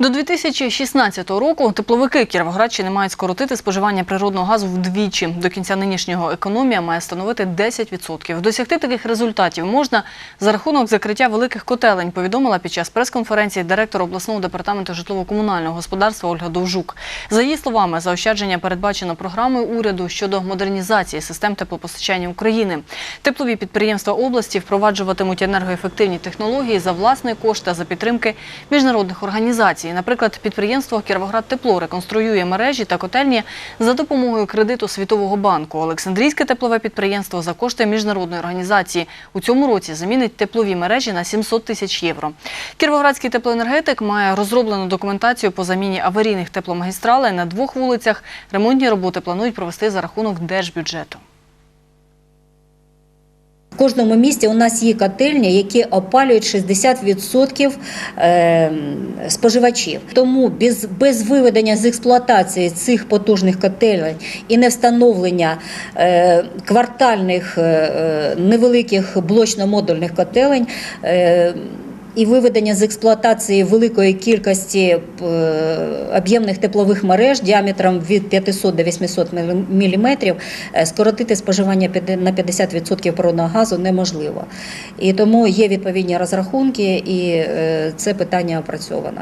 До 2016 року тепловики Кіровоградщини мають скоротити споживання природного газу вдвічі. До кінця нинішнього економія має становити 10%. Досягти таких результатів можна за рахунок закриття великих котелень, повідомила під час прес-конференції директор обласного департаменту житлово-комунального господарства Ольга Довжук. За її словами, заощадження передбачено програмою уряду щодо модернізації систем теплопостачання України. Теплові підприємства області впроваджуватимуть енергоефективні технології за власний кошт та за підтримки міжнародних організацій. Наприклад, підприємство Кіровоград Тепло реконструює мережі та котельні за допомогою кредиту Світового банку. Олександрійське теплове підприємство за кошти міжнародної організації у цьому році замінить теплові мережі на 700 тисяч євро. Кіровоградський теплоенергетик має розроблену документацію по заміні аварійних тепломагістралей на двох вулицях. Ремонтні роботи планують провести за рахунок держбюджету. Кожному місті у нас є котельні, які опалюють 60% е, споживачів. Тому без, без виведення з експлуатації цих потужних котелень і не встановлення е, квартальних е, е, невеликих блочно-модульних котелень. Е, і виведення з експлуатації великої кількості е, об'ємних теплових мереж діаметром від 500 до 800 мм скоротити споживання на 50% природного газу неможливо. І тому є відповідні розрахунки, і е, це питання опрацьовано.